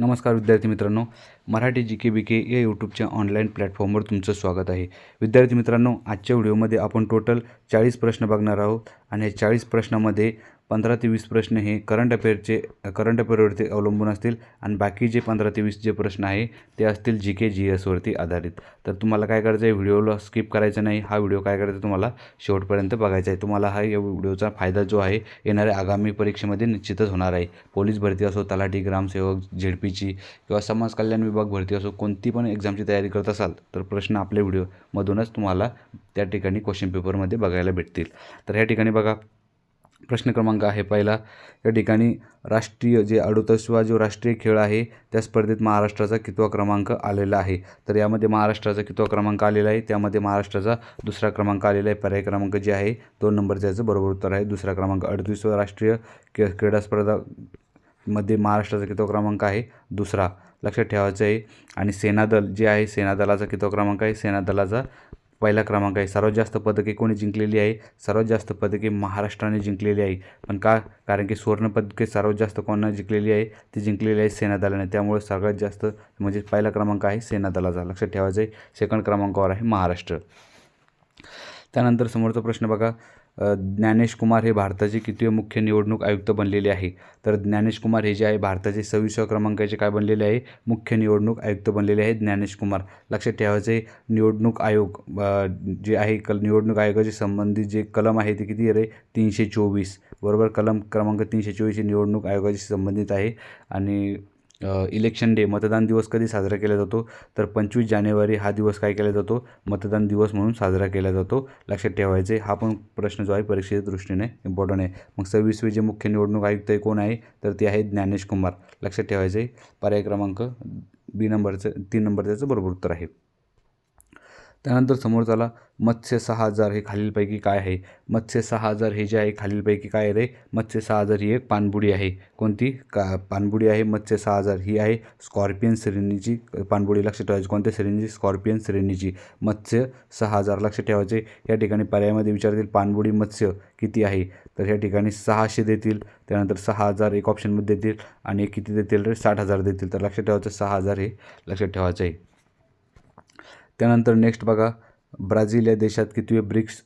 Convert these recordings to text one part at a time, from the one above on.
नमस्कार विद्यार्थी मित्रांनो मराठी जी के बी के या यूट्यूबच्या ऑनलाईन प्लॅटफॉर्मवर तुमचं स्वागत आहे. विद्यार्थी मित्रांनो आजच्या व्हिडिओमध्ये आपण टोटल चाळीस प्रश्न बघणार आहोत आणि या चाळीस प्रश्नामध्ये पंधरा ते वीस प्रश्न हे करंट अफेअरचे करंट अफेअरवरती अवलंबून असतील आणि बाकी जे पंधरा ते वीस जे प्रश्न आहे ते असतील जी के जी एसवरती आधारित. तर तुम्हाला काय करायचं आहे व्हिडिओला स्किप करायचं नाही. हा व्हिडिओ काय करायचा तुम्हाला शेवटपर्यंत बघायचा आहे. तुम्हाला हा या व्हिडिओचा फायदा जो आहे येणाऱ्या आगामी परीक्षेमध्ये निश्चितच होणार आहे. पोलीस भरती असो तलाठी ग्रामसेवक झेडपीची किंवा समाज कल्याण विभाग भरती असो कोणती पण एक्झामची तयारी करत असाल तर प्रश्न आपल्या व्हिडिओमधूनच तुम्हाला त्या ठिकाणी क्वेश्चन पेपरमध्ये बघायला भेटतील. तर ह्या ठिकाणी बघा प्रश्न क्रमांक आहे पहिला. या ठिकाणी राष्ट्रीय जे अडुतसवा जो राष्ट्रीय खेळ आहे त्या स्पर्धेत महाराष्ट्राचा कितवा क्रमांक आलेला आहे? तर यामध्ये महाराष्ट्राचा कितवा क्रमांक आलेला आहे? त्यामध्ये महाराष्ट्राचा दुसरा क्रमांक आलेला आहे. पर्याय क्रमांक जे आहे दोन नंबर त्याचं बरोबर उत्तर आहे. दुसरा क्रमांक अडतीसवा राष्ट्रीय के क्रीडा स्पर्धा मध्ये महाराष्ट्राचा कितवा क्रमांक आहे? दुसरा. लक्षात ठेवायचं आहे. आणि सेनादल जे आहे सेनादलाचा कितवा क्रमांक आहे? सेनादलाचा पहिला क्रमांक आहे. सर्वात जास्त पदके कोणी जिंकलेली आहे? सर्वात जास्त पदके महाराष्ट्राने जिंकलेली आहे. पण का? कारण की सुवर्णपदके सर्वात जास्त कोणाला जिंकलेली आहे? ती जिंकलेली आहे सेनादलाने त्यामुळे सगळ्यात जास्त म्हणजे पहिला क्रमांक आहे सेनादलाचा लक्षात ठेवायचं आहे सेकंड क्रमांकावर आहे महाराष्ट्र. त्यानंतर समोरचा प्रश्न बघा. ज्ञानेश कुमार हे भारताचे कितवे मुख्य निवडणूक आयुक्त बनलेले आहे? तर ज्ञानेश कुमार हे जे आहे भारताचे सव्वीसव्या क्रमांकाचे काय बनलेले आहे? मुख्य निवडणूक आयुक्त बनलेले आहे ज्ञानेश कुमार. लक्षात ठेवायचे निवडणूक आयोग जे आहे कल निवडणूक आयोगाचे संबंधित जे कलम आहे ते किती रे? तीनशे चोवीस. बरोबर कलम क्रमांक तीनशे चोवीस हे निवडणूक आयोगाशी संबंधित आहे. आणि इलेक्शन डे मतदान दिवस कधी साजरा केला जातो? तर पंचवीस जानेवारी हा दिवस काय केला जातो? मतदान दिवस म्हणून साजरा केला जातो. लक्षात ठेवायचे हा पण प्रश्न जो आहे परीक्षेच्या दृष्टीने इम्पॉर्टंट आहे. मग सव्वीसवे जे मुख्य निवडणूक आयुक्त आहे कोण आहे? तर ते आहे ज्ञानेश कुमार. लक्षात ठेवायचे पर्याय क्रमांक बी नंबरचं तीन नंबर त्याचं बरोबर उत्तर आहे. त्यानंतर समोर झाला मत्स्य सहा हजार हे खालीलपैकी काय आहे? मत्स्य सहा हजार हे जे आहे खालीलपैकी काय आहे रे? मत्स्य सहा हजार ही एक पाणबुडी आहे. कोणती? का पाणबुडी आहे मत्स्य सहा हजार ही आहे स्कॉर्पियन श्रेणीची पाणबुडी लक्षात ठेवायची. कोणत्या श्रेणीची? स्कॉर्पियन श्रेणीची. मत्स्य सहा हजार लक्षात ठेवायचे. या ठिकाणी पर्यायामध्ये विचारतील पाणबुडी मत्स्य किती आहे? तर या ठिकाणी सहाशे देतील. त्यानंतर सहा हजार एक ऑप्शनमध्ये देतील आणि किती देतील रे? साठ हजार देतील. तर लक्षात ठेवायचं सहा हजार हे लक्षात ठेवायचं आहे. त्यानंतर नेक्स्ट बघा ब्राझील या देशात कितवे ब्रिक्स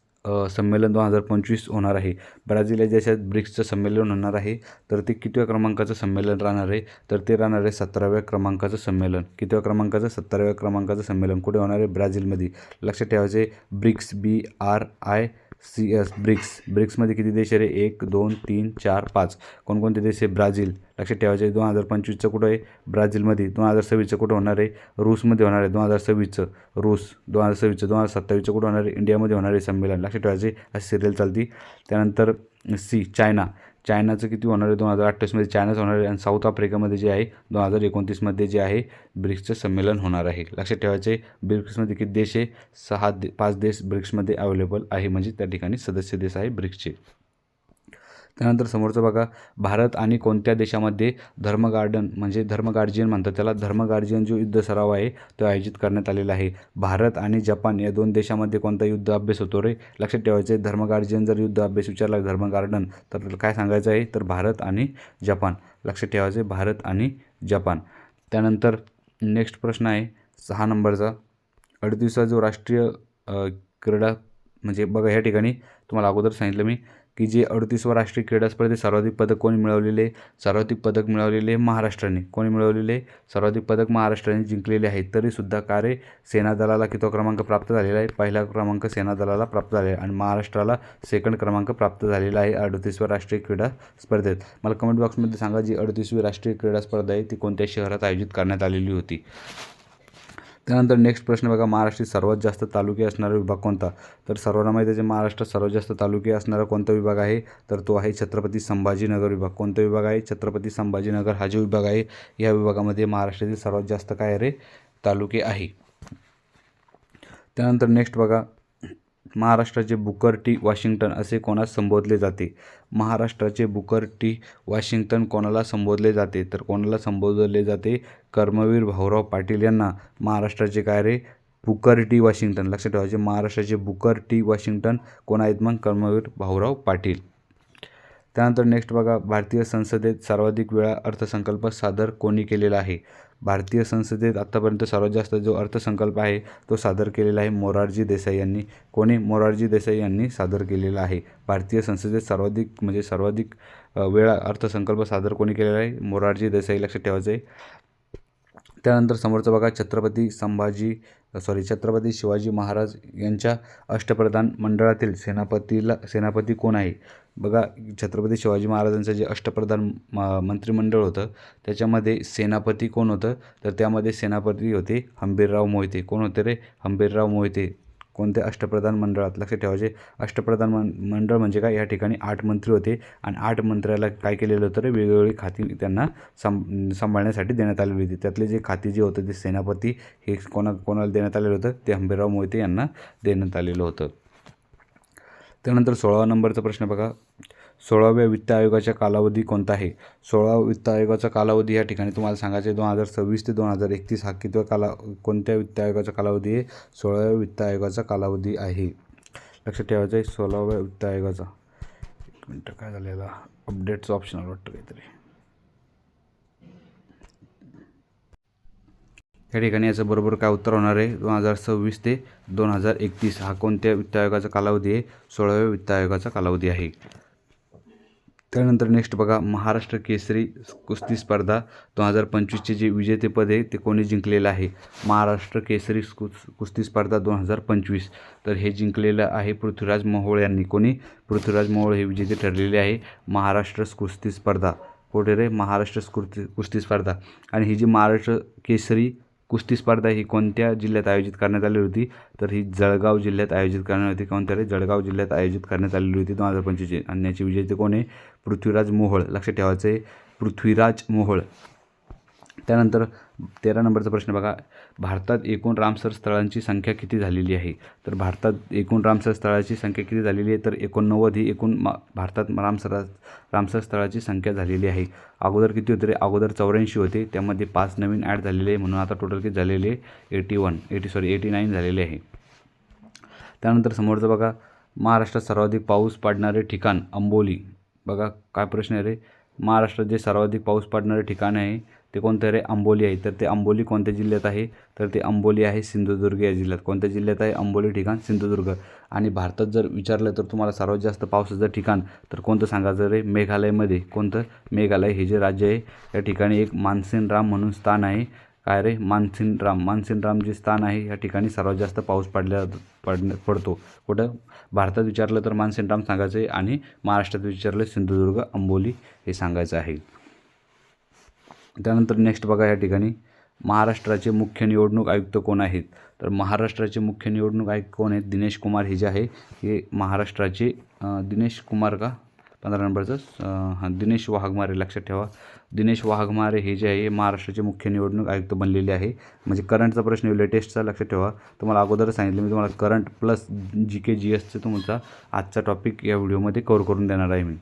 संमेलन दोन हजार पंचवीस होणार आहे. ब्राझील या देशात ब्रिक्सचं संमेलन होणार आहे तर ते कितव्या क्रमांकाचं संमेलन राहणार आहे? तर ते राहणार आहे सतराव्या क्रमांकाचं संमेलन. कितव्या क्रमांकाचं? सतराव्या क्रमांकाचं संमेलन कुठे होणार आहे? ब्राझीलमध्ये. लक्षात ठेवायचे BRICS B R I C S BRICS. ब्रिक्समध्ये किती देश आहे रे? एक दोन तीन चार पाच. कोणकोणते देश आहे? ब्राझील. लक्षात ठेवायचे दोन हजार पंचवीसचं कुठं आहे? ब्राझीलमध्ये. दोन हजार सव्वीसचं कुठं होणार आहे? रूसमध्ये होणार आहे. दोन हजार सव्वीसचं. रूस. दोन हजार सव्वीसचं. दोन हजार सत्तावीसचं कुठं होणार आहे? इंडियामध्ये होणार आहे संमेलन. लक्षात ठेवायचे अशी सिरियल चालती. त्यानंतर सी चायना. चायनाचं किती होणार आहे? दोन हजार अठ्ठावीसमध्ये चायनाचं होणार आहे आणि साऊथ आफ्रिकामध्ये जे आहे दोन हजार एकोणतीसमध्ये जे आहे ब्रिक्सचं संमेलन होणार आहे. लक्षात ठेवायचे ब्रिक्समध्ये किती देश आहे? सहा दे पाच देश ब्रिक्समध्ये अवेलेबल आहे. म्हणजे त्या ठिकाणी सदस्य देश आहे ब्रिक्सचे. त्यानंतर समोरचं बघा भारत आणि कोणत्या देशामध्ये धर्म गार्डन म्हणजे धर्म गार्जियन म्हणतात त्याला धर्म गार्जियन जो युद्ध सराव आहे तो आयोजित करण्यात आलेला आहे. भारत आणि जपान या दोन देशामध्ये कोणता युद्ध अभ्यास होतो रे? लक्षात ठेवायचं आहे धर्म गार्जियन जर युद्ध अभ्यास विचारला धर्म गार्डन तर काय सांगायचं आहे? तर भारत आणि जपान. लक्षात ठेवायचं आहे भारत आणि जपान. त्यानंतर नेक्स्ट प्रश्न आहे सहा नंबरचा. अडतीसचा जो राष्ट्रीय क्रीडा म्हणजे बघा ह्या ठिकाणी तुम्हाला अगोदर सांगितलं मी की जे अडतीसवा राष्ट्रीय क्रीडा स्पर्धेत सर्वाधिक पदक कोणी मिळवलेले? सर्वाधिक पदक मिळवलेले महाराष्ट्राने. कोणी मिळवलेले? सर्वाधिक पदक महाराष्ट्राने जिंकलेले आहेत. तरीसुद्धा का रे सेनादलाला कितवा क्रमांक प्राप्त झालेला आहे? पहिला क्रमांक सेनादलाला प्राप्त झालेला आहे आणि महाराष्ट्राला सेकंड क्रमांक प्राप्त झालेला आहे अडतीसव्या राष्ट्रीय क्रीडा स्पर्धेत. मला कमेंट बॉक्समध्ये सांगा जी अडतीसवी राष्ट्रीय क्रीडा स्पर्धा आहे ती कोणत्या शहरात आयोजित करण्यात आलेली होती? त्यानंतर नेक्स्ट प्रश्न बघा महाराष्ट्रात सर्वात जास्त तालुके असणारा विभाग कोणता? तर सर्वांना माहिती आहे महाराष्ट्रात सर्वात जास्त तालुके असणारा कोणता विभाग आहे? तर तो आहे छत्रपती संभाजीनगर विभाग. कोणता विभाग आहे? छत्रपती संभाजीनगर हा जो विभाग आहे या विभागामध्ये महाराष्ट्रातील सर्वात जास्त काय रे? तालुके आहे. त्यानंतर नेक्स्ट बघा महाराष्ट्राचे बुकर टी वॉशिंग्टन असे कोणास संबोधले जाते? महाराष्ट्राचे बुकर टी वॉशिंग्टन कोणाला संबोधले जाते? तर कोणाला संबोधले जाते? कर्मवीर भाऊराव पाटील यांना. महाराष्ट्राचे काय रे? Booker T Washington. लक्षात ठेवायचे महाराष्ट्राचे बुकर टी वॉशिंग्टन कोण आहेत मग? कर्मवीर भाऊराव पाटील. त्यानंतर नेक्स्ट बघा भारतीय संसदेत सर्वाधिक वेळा अर्थसंकल्प सादर कोणी केलेला आहे? भारतीय संसदेत आत्तापर्यंत सर्वात जास्त जो अर्थसंकल्प आहे तो सादर केलेला आहे मोरारजी देसाई यांनी. कोणी मोरारजी देसाई यांनी सादर केलेला आहे? भारतीय संसदेत सर्वाधिक म्हणजे सर्वाधिक वेळा अर्थसंकल्प सादर कोणी केलेला आहे? मोरारजी देसाई लक्षात ठेवायचं आहे त्यानंतर समोरचं बघा छत्रपती संभाजी सॉरी छत्रपती शिवाजी महाराज यांच्या अष्टप्रधान मंडळातील सेनापतीला सेनापती कोण आहे? बघा छत्रपती शिवाजी महाराजांचं जे अष्टप्रधान म- मंत्रिमंडळ होतं त्याच्यामध्ये सेनापती कोण होतं? तर त्यामध्ये सेनापती होते हंबीरराव मोहिते. कोण होते रे? हंबीरराव मोहिते. कोणत्या अष्टप्रधान मंडळात लक्षात ठेवायचे अष्टप्रधान मं मंडळ म्हणजे काय? या ठिकाणी आठ मंत्री होते आणि आठ मंत्र्याला काय केलेलं होतं वेगवेगळी खाती त्यांना सं सांभाळण्यासाठी देण्यात आलेली होती. त्यातले जे खाती जे होतं ते सेनापती हे कोणा कोणाला देण्यात आलेलं होतं? ते हंबीरराव मोहिते यांना देण्यात आलेलं होतं. त्यानंतर सोळावा नंबरचा प्रश्न बघा. सोळाव्या वित्त आयोगाचा कालावधी कोणता आहे? सोळावा वित्त आयोगाचा कालावधी या ठिकाणी तुम्हाला सांगायचे दोन हजार सव्वीस ते दोन हजार एकतीस हा कितवा काला कोणत्या वित्त आयोगाचा कालावधी आहे? सोळाव्या वित्त आयोगाचा कालावधी आहे. लक्षात ठेवायचं आहे सोळाव्या वित्त आयोगाचा. एक मिनटं काय झालेला अपडेटचं ऑप्शनल वाटतं काहीतरी. या ठिकाणी याचं बरोबर काय उत्तर होणार आहे? दोन हजार सव्वीस ते दोन हजार एकतीस हा कोणत्या वित्त आयोगाचा कालावधी आहे? सोळाव्या वित्त आयोगाचा कालावधी आहे. त्यानंतर नेक्स्ट बघा महाराष्ट्र केसरी कुस्ती स्पर्धा दोन हजार पंचवीसचे जे विजेतेपद आहे ते कोणी जिंकलेलं आहे? महाराष्ट्र केसरी कुस कुस्ती स्पर्धा दोन हजार पंचवीस. तर हे जिंकलेलं आहे पृथ्वीराज मोहोळ यांनी. कोणी? पृथ्वीराज मोहोळ हे विजेते ठरलेले आहे. महाराष्ट्र कुस्ती स्पर्धा. कुठे रे? महाराष्ट्र कुस्ती कुस्ती स्पर्धा. आणि ही जी महाराष्ट्र केसरी कुस्ती स्पर्धा ही कोणत्या जिल्ह्यात आयोजित करण्यात आली होती? तर ही जळगाव जिल्ह्यात आयोजित करण्यात होती. कोणत्या जळगाव जिल्ह्यात आयोजित करण्यात आलेली होती. दोन हजार पंचवीसची. आणि याची विजेते कोण आहे? पृथ्वीराज मोहोळ. लक्षात ठेवायचं आहे पृथ्वीराज मोहोळ. त्यानंतर तेरा नंबरचा प्रश्न बघा. भारतात एकूण रामसर स्थळांची संख्या किती झालेली आहे? तर भारतात एकूण रामसर स्थळाची संख्या किती झालेली आहे? तर एकोणनव्वद ही एकूण मा भारतात रामसरा रामसर स्थळाची संख्या झालेली आहे. अगोदर किती होते रे? अगोदर चौऱ्याऐंशी होते. त्यामध्ये पाच नवीन ॲड झालेले आहे. म्हणून आता टोटल किती झालेले eighty one eighty sorry eighty nine झालेले आहे. त्यानंतर समोरचं बघा. महाराष्ट्रात सर्वाधिक पाऊस पाडणारे ठिकाण अंबोली. बघा काय प्रश्न आहे रे? महाराष्ट्रात जे सर्वाधिक पाऊस पाडणारे ठिकाण आहे ते कोणतं रे? आंबोली आहे. तर ते अंबोली कोणत्या जिल्ह्यात आहे? तर ते अंबोली आहे सिंधुदुर्ग या जिल्ह्यात. कोणत्या जिल्ह्यात आहे? अंबोली ठिकाण सिंधुदुर्ग. आणि भारतात जर विचारलं तर तुम्हाला सर्वात जास्त पावसाचं ठिकाण तर कोणतं सांगायचं रे? मेघालयमध्ये. कोणतं? मेघालय. हे जे राज्य आहे या ठिकाणी एक मानसिन राम म्हणून स्थान आहे. काय रे? मानसिन राम मानसिन राम जे स्थान आहे या ठिकाणी सर्वात जास्त पाऊस पडल्या पड पडतो. कुठं? भारतात विचारलं तर मानसिन राम सांगायचं आहे आणि महाराष्ट्रात विचारलं सिंधुदुर्ग अंबोली हे सांगायचं आहे. त्यानंतर नेक्स्ट बघा या ठिकाणी. महाराष्ट्राचे मुख्य निवडणूक आयुक्त कोण आहेत? तर महाराष्ट्राचे मुख्य निवडणूक आयुक्त कोण आहेत? दिनेश कुमार हे जे आहे हे महाराष्ट्राचे दिनेश कुमार का? पंधरा नंबरचं. हां दिनेश वाघमारे लक्षात ठेवा. दिनेश वाघमारे हे जे आहे हे महाराष्ट्राचे मुख्य निवडणूक आयुक्त बनलेले आहे. म्हणजे करंटचा प्रश्न लेटेस्टचा लक्षात ठेवा. तुम्हाला अगोदर सांगितलं मी तुम्हाला करंट प्लस जी के जी एसचं तुमचा आजचा टॉपिक या व्हिडिओमध्ये कव्हर करून देणार आहे मी.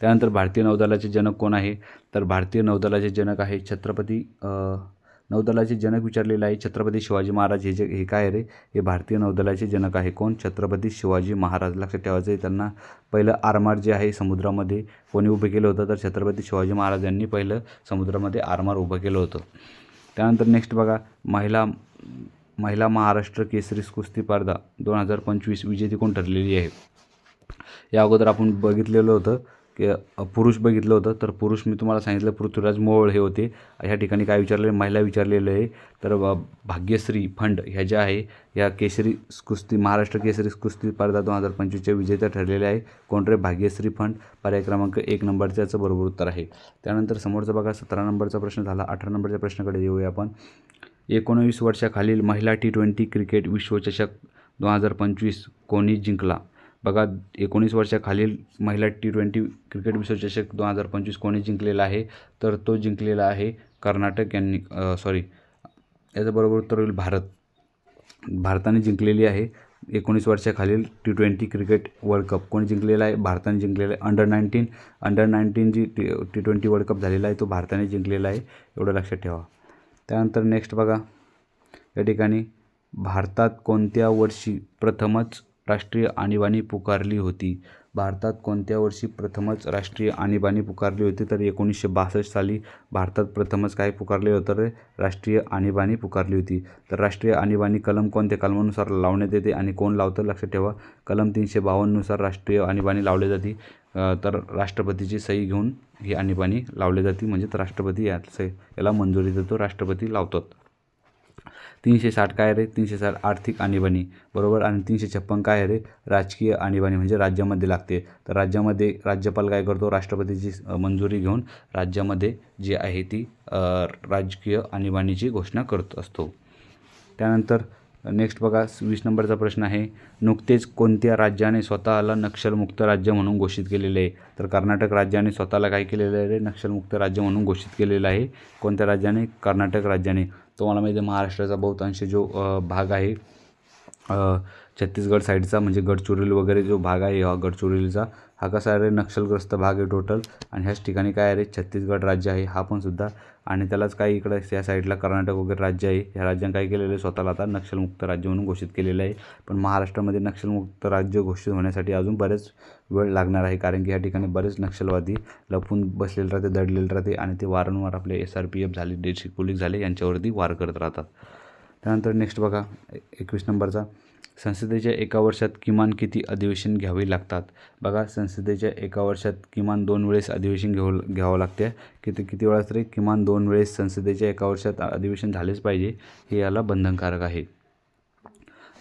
त्यानंतर भारतीय नौदलाचे जनक कोण आहे? तर भारतीय नौदलाचे जनक आहे छत्रपती नौदलाचे जनक विचारलेलं आहे छत्रपती शिवाजी महाराज हे जे हे काय रे? हे भारतीय नौदलाचे जनक आहे कोण? छत्रपती शिवाजी महाराज. लक्षात ठेवायचं आहे त्यांना पहिलं आरमार जे आहे समुद्रामध्ये कोणी उभं केलं होतं तर छत्रपती शिवाजी महाराज यांनी पहिलं समुद्रामध्ये आरमार उभं केलं होतं. त्यानंतर नेक्स्ट बघा महिला महिला महाराष्ट्र केसरी कुस्ती स्पर्धा दोन हजार पंचवीस विजेती कोण ठरलेली आहे? या अगोदर आपण बघितलेलं होतं पुरुष बघितलं होतं तर पुरुष मी तुम्हाला सांगितलं पृथ्वीराज मोहोळ हे होते. ह्या ठिकाणी काय विचारले महिला विचारलेलं आहे. तर भाग्यश्री फंड ह्या ज्या आहे या केसरी कुस्ती महाराष्ट्र केसरी कुस्ती स्पर्धा दोन हजार पंचवीसच्या विजेत्या ठरलेल्या आहे कोण रे भाग्यश्री फंड. पर्याय क्रमांक एक नंबरचं याचं बरोबर उत्तर आहे. त्यानंतर समोरचा बघा सतरा नंबरचा प्रश्न झाला. अठरा नंबरच्या प्रश्नाकडे येऊया आपण. एकोणवीस वर्षाखालील महिला टी ट्वेंटी क्रिकेट विश्वचषक दोन हजार पंचवीस कोणी जिंकला? बघा एकोणीस वर्षाखालील महिला टी ट्वेंटी क्रिकेट विश्वचषक दोन हजार पंचवीस कोणी जिंकलेला आहे? तर तो जिंकलेला आहे कर्नाटक यांनी सॉरी याच्याबरोबर उत्तर होईल भारत. भारताने जिंकलेली आहे एकोणीस वर्षाखालील T twenty cricket world cup. कोणी जिंकलेला आहे? भारताने जिंकलेला आहे अंडर नाईन्टीन अंडर नाईन्टीन जी T T twenty world cup झालेला आहे तो भारताने जिंकलेला आहे एवढं लक्षात ठेवा. त्यानंतर नेक्स्ट बघा. या ठिकाणी भारतात कोणत्या वर्षी प्रथमच राष्ट्रीय आणीबाणी पुकारली होती. भारतात कोणत्या वर्षी प्रथमच राष्ट्रीय आणीबाणी पुकारली होती? तर एकोणीसशे बासष्ट साली भारतात प्रथमच काय पुकारले होतं? तर राष्ट्रीय आणीबाणी पुकारली होती. तर राष्ट्रीय आणीबाणी कलम कोणत्या कलमानुसार लावण्यात येते आणि कोण लावतं? लक्षात ठेवा. कलम तीनशे बावन्ननुसार राष्ट्रीय आणीबाणी लावली जाते. तर राष्ट्रपतीची सही घेऊन ही आणीबाणी लावली जाते. म्हणजेच राष्ट्रपती या सही याला मंजुरी देतो. राष्ट्रपती लावतात. तीनशे साठ काय रे? तीनशे साठ आर्थिक आणीबाणी. बरोबर? आणि तीनशे छप्पन काय रे? राजकीय आणीबाणी म्हणजे राज्यामध्ये लागते. तर राज्यामध्ये राज्यपाल काय करतो? राष्ट्रपतीची मंजुरी घेऊन राज्यामध्ये जी आहे ती राजकीय आणीबाणीची घोषणा करत असतो. त्यानंतर नेक्स्ट बघा वीस नंबरचा प्रश्न आहे. नुकतेच कोणत्या राज्याने स्वतःला नक्षलमुक्त राज्य म्हणून घोषित केलेले आहे? तर कर्नाटक राज्याने स्वतःला काय केलेलं आहे रे? नक्षलमुक्त राज्य म्हणून घोषित केलेलं आहे. कोणत्या राज्याने? कर्नाटक राज्याने. तुम्हाला माहिती आहे महाराष्ट्राचा बहुतांश जो भाग आहे छत्तीसगड साईडचा म्हणजे गडचिरोली वगैरे जो भाग आहे हा गडचिरोलीचा हा कसा आहे रे? नक्षलग्रस्त भाग आहे टोटल आणि ह्याच ठिकाणी काय आहे रे? छत्तीसगड राज्य आहे हा पण सुद्धा. आणि त्यालाच काही इकडं या साईडला कर्नाटक वगैरे राज्य आहे. ह्या राज्यानं काय केलेलं आहे? स्वतःला आता नक्षलमुक्त राज्य म्हणून घोषित केलेलं आहे. पण महाराष्ट्रामध्ये नक्षलमुक्त राज्य घोषित होण्यासाठी अजून बरेच वेळ लागणार आहे. कारण की ह्या ठिकाणी बरेच नक्षलवादी लपून बसलेले राहते दडलेले राहते आणि ते वारंवार आपले एस आर पी एफ झाले डेडशी पोलीस झाले यांच्यावरती वार करत राहतात. त्यानंतर नेक्स्ट बघा एकवीस नंबरचा. संसदेच्या एका वर्षात किमान किती अधिवेशन घ्यावी लागतात? बघा संसदेच्या एका वर्षात किमान दोन वेळेस अधिवेशन घेऊ घ्यावं लागते. किती किती वेळा तरी किमान दोन वेळेस संसदेच्या एका वर्षात अधिवेशन झालेच पाहिजे हे याला बंधनकारक आहे.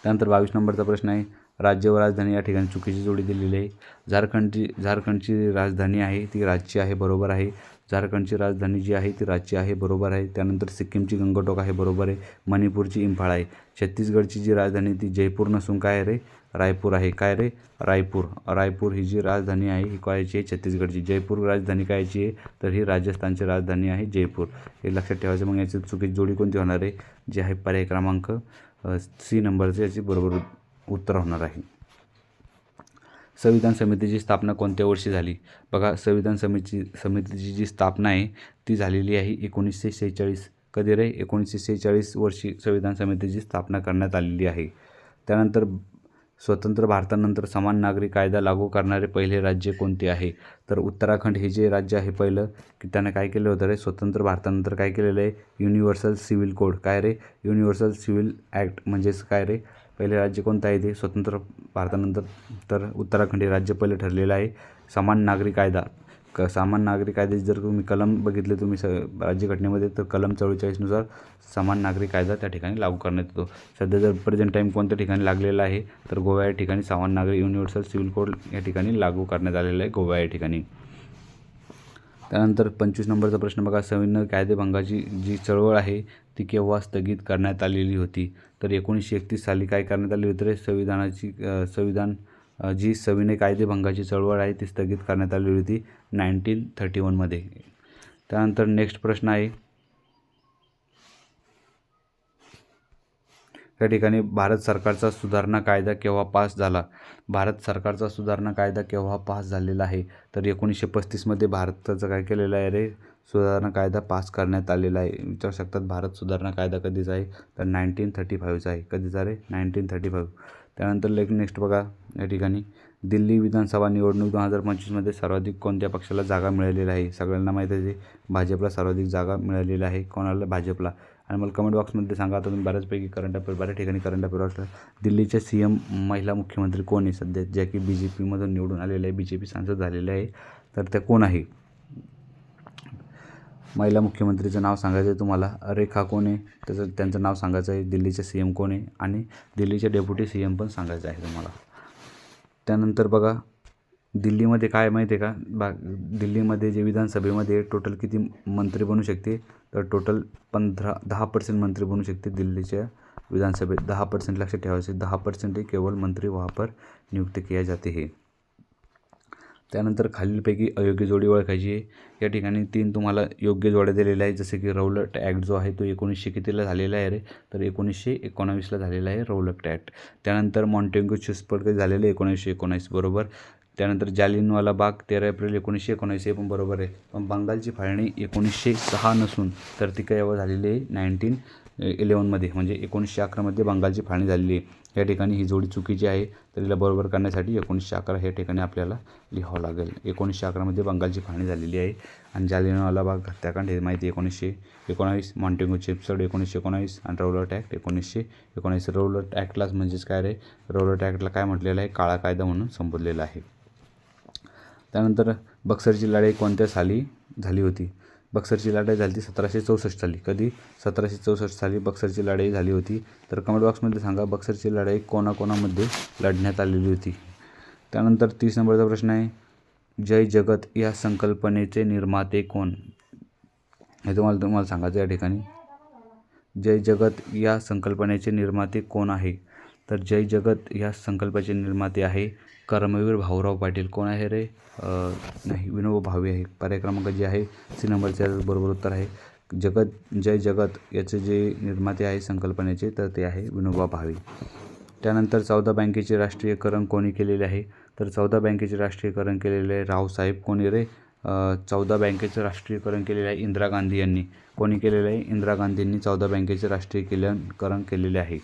त्यानंतर बावीस नंबरचा प्रश्न आहे. राज्य व राजधानी या ठिकाणी चुकीची जोडी दिलेली आहे. झारखंडची झारखंडची राजधानी आहे ती राज्य आहे बरोबर आहे. झारखंडची राजधानी जी आहे ती रांची आहे बरोबर आहे. त्यानंतर सिक्कीमची गंगटोक आहे बरोबर आहे. मणिपूरची इम्फाळ आहे. छत्तीसगडची जी राजधानी ती जयपूर नसून काय रे? रायपूर आहे. काय रे? रायपूर. रायपूर ही जी राजधानी आहे ही कायची आहे? छत्तीसगडची. जयपूर राजधानी कायची आहे? तर ही राजस्थानची राजधानी आहे जयपूर. हे लक्षात ठेवायचं मग याची चुकीची जोडी कोणती होणार आहे? जी आहे पर्याय क्रमांक सी नंबरचं याची बरोबर उत्तर होणार आहे. संविधान समितीची स्थापना कोणत्या वर्षी झाली? बघा संविधान समिती समितीची जी स्थापना आहे ती झालेली आहे एकोणीसशे सेहेचाळीस. कधी रे? एकोणीसशे सेहेचाळीस वर्षी संविधान समितीची स्थापना करण्यात आलेली आहे. त्यानंतर स्वतंत्र भारतानंतर समान नागरी कायदा लागू करणारे पहिले राज्य कोणते आहे? तर उत्तराखंड हे जे राज्य आहे पहिलं की त्यानं काय केलं होतं रे? स्वतंत्र भारतानंतर काय केलेलं आहे? युनिव्हर्सल सिव्हिल कोड काय रे? युनिव्हर्सल सिव्हिल ॲक्ट म्हणजेच काय रे? पहिले राज्य कोणतं आहे ते? स्वतंत्र भारतानंतर. तर उत्तराखंड हे राज्य पहिलं ठरलेलं आहे. समान नागरी कायदा. क समान नागरी कायद्याचे जर तुम्ही कलम बघितले तुम्ही स राज्यघटनेमध्ये तर कलम चव्वेचाळीसनुसार समान नागरी कायदा त्या ठिकाणी लागू करण्यात येतो. सध्या जर प्रेझेंट टाईम कोणत्या ठिकाणी लागलेला आहे तर गोवा या ठिकाणी समान नागरी युनिव्हर्सल सिव्हिल कोड या ठिकाणी लागू करण्यात आलेला आहे गोवा या ठिकाणी. त्यानंतर पंचवीस नंबरचा प्रश्न बघा. संविधान कायदेभंगाची जी चळवळ आहे ती केव्हा स्थगित करण्यात आलेली होती? तर एकोणीसशे एकतीस साली काय करण्यात आली होती रे? संविधानाची संविधान जी सविनय कायदेभंगाची चळवळ आहे ती स्थगित करण्यात आलेली होती नाईन्टीन थर्टी वनमध्ये त्यानंतर नेक्स्ट प्रश्न आहे. त्या ठिकाणी भारत सरकारचा सुधारणा कायदा केव्हा पास झाला? भारत सरकारचा सुधारणा कायदा केव्हा पास झालेला आहे? तर एकोणीसशे पस्तीसमध्ये भारताचं काय केलेलं आहे रे? सुधारणा कायदा पास करण्यात आलेला आहे. विचारू शकतात भारत सुधारणा कायदा कधीचा आहे? तर नाईन्टीन थर्टी फाईव्हचा आहे. कधीचा रे? नाईन्टीन थर्टी फाईव्ह त्यानंतर लेख नेक्स्ट बघा या ठिकाणी. दिल्ली विधानसभा निवडणूक दोन हजार पंचवीसमध्ये सर्वाधिक कोणत्या पक्षाला जागा मिळालेल्या आहे? सगळ्यांना माहीत आहे भाजपला सर्वाधिक जागा मिळालेल्या आहे. कोणाला? भाजपला. आणि मला कमेंट बॉक्समध्ये सांगा आता तुम्ही बऱ्याचपैकी करंट अफेअर बऱ्याच ठिकाणी करंट अफेअर असतात दिल्लीच्या सी एम महिला मुख्यमंत्री कोण आहे सध्या? ज्या की बी जे पीमधून निवडून आलेल्या आहे बी जे पी सांसद झालेले आहे. तर त्या कोण आहे? महिला मुख्यमंत्रीचं नाव सांगायचं आहे तुम्हाला. रेखा कोण आहे त्याचं त्यांचं नाव सांगायचं आहे दिल्लीचे सी एम कोण आहे आणि दिल्लीचे डेप्युटी सी एम पण सांगायचं आहे तुम्हाला. त्यानंतर बघा दिल्लीमध्ये काय माहिती आहे का? बा दिल्लीमध्ये जे विधानसभेमध्ये टोटल किती मंत्री बनू शकते? तर टोटल पंधरा दहा पर्सेंट मंत्री बनू शकते दिल्लीच्या विधानसभेत. दहा पर्सेंट लक्षात ठेवायचे दहा पर्सेंट हे केवळ मंत्री वहाँ पर नियुक्त किया जाते हे. त्यानंतर खालीलपैकी अयोग्य जोडी ओळखायची आहे. या ठिकाणी तीन तुम्हाला योग्य जोड्या दिलेल्या आहेत. जसे की रौलट ॲक्ट जो आहे तो एकोणीसशे कितीला झालेला आहे रे? तर एकोणीसशे एकोणावीसला झालेला आहे रौलट ॲक्ट त्यानंतर मॉन्टेंगो चिस्पड झालेलं आहे एकोणीसशे एकोणावीस बरोबर? त्यानंतर जालिनवाला बाग तेरा एप्रिल एकोणीसशे एकोणीस हे पण बरोबर आहे. पण बंगालची फाळणी एकोणीसशे सहा नसून तर ती केव्हा झालेली आहे? नाईन्टीन इलेवनमध्ये म्हणजे एकोणीसशे अकरामध्ये बंगालची फाळणी झालेली आहे. या ठिकाणी ही जोडी चुकीची आहे तर हिला बरोबर करण्यासाठी एकोणीसशे अकरा या ठिकाणी आपल्याला लिहावं लागेल. एकोणीसशे अकरामध्ये बंगालची फाळणी झालेली आहे आणि जालियनवाला बाग हत्याकांड हे माहिती एकोणीसशे एकोणावीस मॉन्टेगो चिप्सड एकोणीसशे एकोणावीस आणि रौलट ॲक्ट एकोणीसशे एकोणीस रौलट ॲक्टलाच म्हणजेच काय रे? रौलट ॲक्टला काय म्हटलेलं आहे? काळा कायदा म्हणून संबोधलेला आहे. त्यानंतर बक्सरची लढाई कोणत्या साली झाली होती? बक्सरची लढाई झाली होती सतराशे चौसष्ट साली. कधी? सतराशे चौसष्ट साली बक्सरची लढाई झाली होती. तर कमेंट बॉक्समध्ये सांगा बक्सरची लढाई कोणाकोणामध्ये लढण्यात आलेली होती? त्यानंतर तीस नंबरचा प्रश्न आहे जय जगत या संकल्पनेचे निर्माते कोण? हे तुम्हाला तुम्हाला सांगायचं या ठिकाणी. जय जगत या संकल्पनेचे निर्माते कोण आहे? तर जय जगत या संकल्पाचे निर्माते आहे कर्मवीर भाऊराव पाटील कोण आहे रे? नाही विनोबा भावे आहे. पर्याय क्रमांक जे आहे सी नंबरचे बरोबर उत्तर आहे. जगत जय जगत याचे जे निर्माते आहे संकल्पनेचे तर ते आहे विनोबा भावे. त्यानंतर चौदा बँकेचे राष्ट्रीयकरण कोणी केलेले आहे? तर चौदा बँकेचे राष्ट्रीयकरण केलेले आहे रावसाहेब कोणी रे? चौदा बँकेचं राष्ट्रीयकरण केलेलं आहे इंदिरा गांधी यांनी. कोणी केलेलं आहे? इंदिरा गांधींनी चौदा बँकेचे राष्ट्रीयकरण केलेले आहे.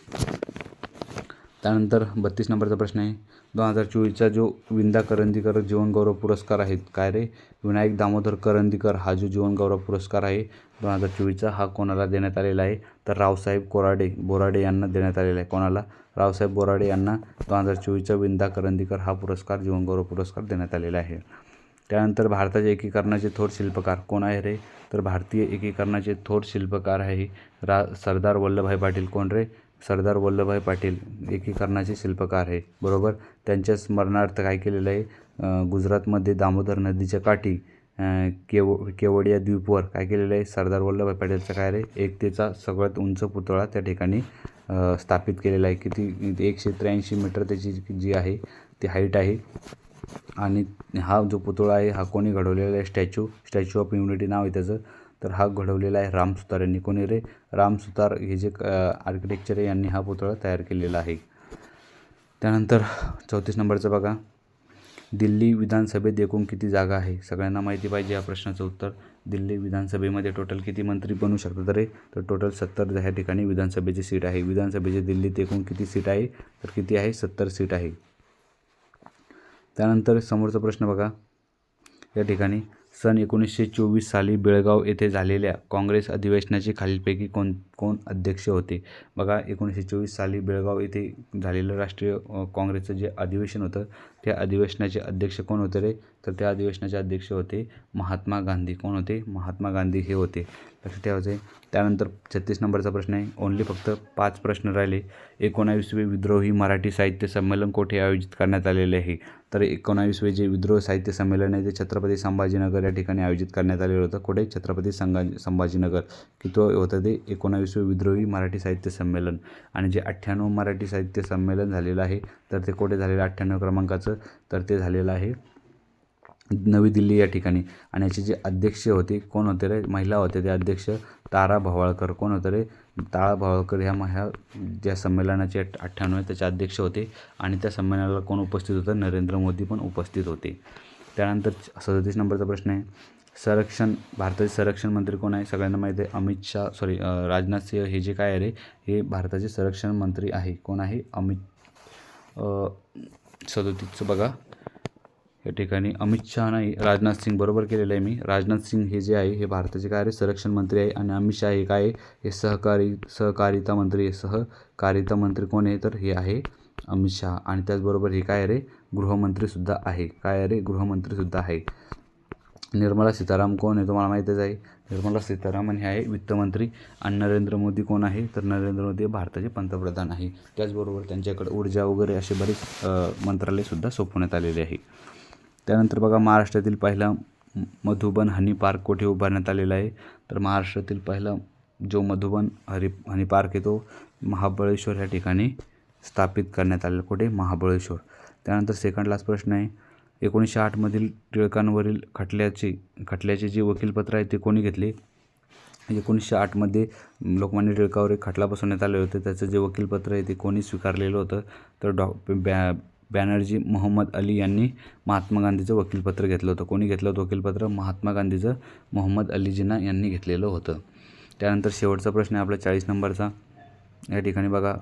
त्यानंतर बत्तीस नंबरचा प्रश्न आहे. दोन हजार चोवीसचा जो विंदा करंदीकर जीवनगौरव पुरस्कार आहेत काय रे? विनायक दामोदर करंदीकर हा जो जीवनगौरव पुरस्कार आहे दोन हजार चोवीसचा हा कोणाला देण्यात आलेला आहे? तर रावसाहेब कोराडे बोराडे यांना देण्यात आलेला आहे. कोणाला? रावसाहेब बोराडे यांना दोन हजार चोवीसचा विंदा करंदीकर हा पुरस्कार जीवनगौरव पुरस्कार देण्यात आलेला आहे. त्यानंतर भारताच्या एकीकरणाचे थोर शिल्पकार कोण आहे रे? तर भारतीय एकीकरणाचे थोर शिल्पकार आहे रा सरदार वल्लभभाई पाटील. कोण रे? सरदार वल्लभभाई पाटील एकीकरणाचे शिल्पकार आहे बरोबर? त्यांच्या स्मरणार्थ काय केलेलं आहे? गुजरातमध्ये दामोदर नदीच्या काठी केव केवडिया द्वीपवर काय केलेलं आहे? सरदार वल्लभभाई पटेलचा काय रे? एकतेचा सगळ्यात उंच पुतळा त्या ठिकाणी स्थापित केलेला आहे. किती एकशे त्र्याऐंशी मीटर त्याची जी आहे ती हाईट आहे. आणि हा जो पुतळा आहे हा कोणी घडवलेला आहे? स्टॅच्यू स्टॅच्यू ऑफ युनिटी नाव आहे त्याचं. तर हा घडवलेला आहे. राम सुतार यांनी. कोणी रे? राम सुतार हे जे आर्किटेक्चर आहे यांनी हा पुतळा तयार केलेला आहे. त्यानंतर चौतीस नंबरचं बघा. दिल्ली विधानसभेत एकूण किती जागा आहे? सगळ्यांना माहिती पाहिजे या प्रश्नाचं उत्तर. दिल्ली विधानसभेमध्ये टोटल किती मंत्री बनू शकतात रे? तर टोटल सत्तर ह्या ठिकाणी विधानसभेची सीट आहे. विधानसभेचे दिल्लीत एकूण किती सीट आहे? तर किती आहे? सत्तर सीट आहे. त्यानंतर समोरचा प्रश्न बघा. या ठिकाणी सन एकोणीसशे चोवीस साली बेळगाव येथे झालेल्या काँग्रेस अधिवेशनाचे खालीलपैकी कोण कोण अध्यक्ष होते? बघा एकोणीसशे चोवीस साली बेळगाव येथे झालेलं राष्ट्रीय काँग्रेसचं जे अधिवेशन होतं त्या अधिवेशनाचे अध्यक्ष कोण होते रे? तर त्या अधिवेशनाचे अध्यक्ष होते महात्मा गांधी. कोण होते? महात्मा गांधी हे होते. लक्षात ठेवायचे त्यानंतर छत्तीस नंबरचा प्रश्न आहे. ओन्ली फक्त पाच प्रश्न राहिले. एकोणावीसवे विद्रोही मराठी साहित्य संमेलन कोठे आयोजित करण्यात आलेले आहे? तर एकोणावीसवे जे विद्रोह साहित्य संमेलन आहे ते छत्रपती संभाजीनगर या ठिकाणी आयोजित करण्यात आलेलं होतं. कुठे? छत्रपती संगा संभाजीनगर. की तो होतं ते? एकोणावीस एकोणावीसवे विद्रोही मराठी साहित्य संमेलन आणि जे अठ्ठ्याण्णव मराठी साहित्य संमेलन झालेलं आहे तर ते कुठे झालेलं? अठ्ठ्याण्णव क्रमांकाचं तर ते झालेलं आहे नवी दिल्ली या ठिकाणी. आणि याचे जे अध्यक्ष होते कोण होते रे? महिला होते ते अध्यक्ष तारा भवाळकर. कोण होते रे? तारा भवाळकर ह्या ह्या ज्या संमेलनाचे अठ्ठ्याण्णव आहे त्याचे अध्यक्ष होते. आणि त्या संमेलनाला कोण उपस्थित होतं? नरेंद्र मोदी पण उपस्थित होते. त्यानंतर सदतीस नंबरचा प्रश्न आहे. संरक्षण भारताचे संरक्षण मंत्री कोण आहे? सगळ्यांना माहिती आहे. अमित शाह सॉरी राजनाथ सिंह हे जे काय आहे रे हे भारताचे संरक्षण मंत्री आहे. कोण आहे? अमित सदोतीचं बघा या ठिकाणी अमित शहा नाही राजनाथ सिंग बरोबर केलेलं आहे मी. राजनाथ सिंग हे जे आहे हे भारताचे काय आहे संरक्षण मंत्री आहे. आणि अमित शाह हे काय आहे? हे सहकारी सहकारिता मंत्री आहे. सहकारिता मंत्री कोण आहे? तर हे आहे अमित शहा. आणि त्याचबरोबर हे काय रे? गृहमंत्रीसुद्धा आहे. काय रे? गृहमंत्रीसुद्धा आहे. निर्मला सीताराम कोण आहे तुम्हाला माहीतच आहे. निर्मला सीतारामन हे आहे वित्तमंत्री आणि नरेंद्र मोदी कोण आहे? तर नरेंद्र मोदी हे भारताचे पंतप्रधान आहे. त्याचबरोबर त्यांच्याकडे ऊर्जा वगैरे असे बरेच मंत्रालयसुद्धा सोपवण्यात आलेले आहे. त्यानंतर बघा महाराष्ट्रातील पहिला मधुबन हनी पार्क कुठे उभारण्यात आलेला आहे? तर महाराष्ट्रातील पहिला जो मधुबन हरी हनी पार्क आहे तो महाबळेश्वर ह्या ठिकाणी स्थापित करण्यात आलेला कुठे? महाबळेश्वर. त्यानंतर सेकंड लास्ट प्रश्न आहे. एकोणीसशे आठमधील टिळकांवरील खटल्याचे खटल्याचे जे वकीलपत्र आहे ते कोणी घेतले? एकोणीसशे आठमध्ये लोकमान्य टिळकावर एक खटला बसवण्यात आले होते. त्याचं जे वकीलपत्र आहे ते कोणी स्वीकारलेलं होतं? तर डॉ. बॅ बॅनर्जी मोहम्मद अली यांनी महात्मा गांधीचं वकीलपत्र घेतलं होतं. कोणी घेतलं होतं वकीलपत्र? महात्मा गांधीचं मोहम्मद अली जिना यांनी घेतलेलं होतं. त्यानंतर शेवटचा प्रश्न आहे आपला चाळीस नंबरचा. या ठिकाणी बघा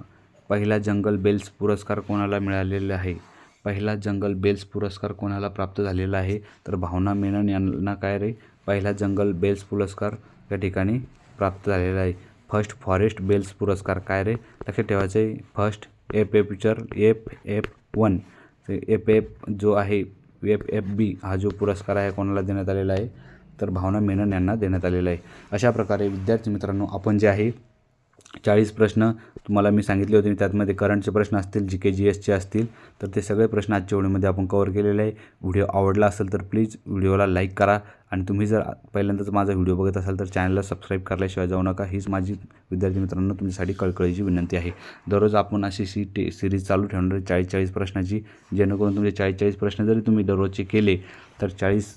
पहिला जंगल बेल्स पुरस्कार कोणाला मिळालेला आहे? पहिला जंगल बेल्स पुरस्कार कोणाला प्राप्त झालेला आहे? तर भावना मेनन यांना काय रे? पहिला जंगल बेल्स पुरस्कार या ठिकाणी प्राप्त झालेला आहे. फर्स्ट फॉरेस्ट बेल्स पुरस्कार काय रे? लक्षात ठेवायचं आहे. First F एफचर F F one. F F जो आहे एफ एफ बी हा जो पुरस्कार आहे कोणाला देण्यात आलेला आहे? तर भावना मेनन यांना देण्यात आलेला आहे. अशा प्रकारे विद्यार्थी मित्रांनो आपण जे आहे चाळीस प्रश्न तुम्हाला मी सांगितले होते. त्यातमध्ये करंटचे प्रश्न असतील जी के जी एसचे असतील तर ते सगळे प्रश्न आजच्या व्हिडिओमध्ये आपण कवर केलेले आहे. व्हिडिओ आवडला असेल तर प्लीज व्हिडिओला लाईक करा. आणि तुम्ही जर पहिल्यांदाच माझा व्हिडिओ बघत असाल तर चॅनलला सबस्क्राईब करायशिवाय जाऊ नका. हीच माझी विद्यार्थी मित्रांनो तुमच्यासाठी कळकळीची विनंती आहे. दररोज आपण अशी सी टे सिरीज चालू ठेवणार आहे चाळीस चाळीस प्रश्नाची जेणेकरून तुमचे चाळीस चाळीस प्रश्न जरी तुम्ही दररोजचे केले तर चाळीस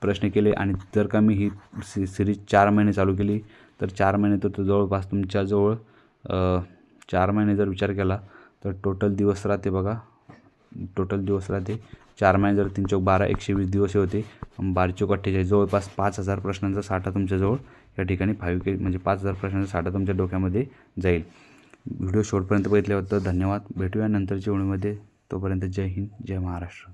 प्रश्न केले आणि जर का मी ही सी सिरीज चार महिने चालू केली तर चार महिने तर तो जवळपास तुमच्याजवळ चार महिने जर विचार केला तर टोटल दिवस राहते बघा. टोटल दिवस राहते. चार महिने जर तीन चौक बारा एकशे वीस दिवस हे होते. बारा चौक अठ्ठेचाळीस जवळपास पाच हजार प्रश्नांचा साठा तुमच्याजवळ या ठिकाणी फाईव्ह के म्हणजे पाच हजार प्रश्नांचा साठा तुमच्या डोक्यामध्ये जाईल. व्हिडिओ शेवटपर्यंत बघितल्याबद्दल धन्यवाद. भेटूया नंतरच्या ओळीमध्ये तोपर्यंत जय हिंद जय महाराष्ट्र.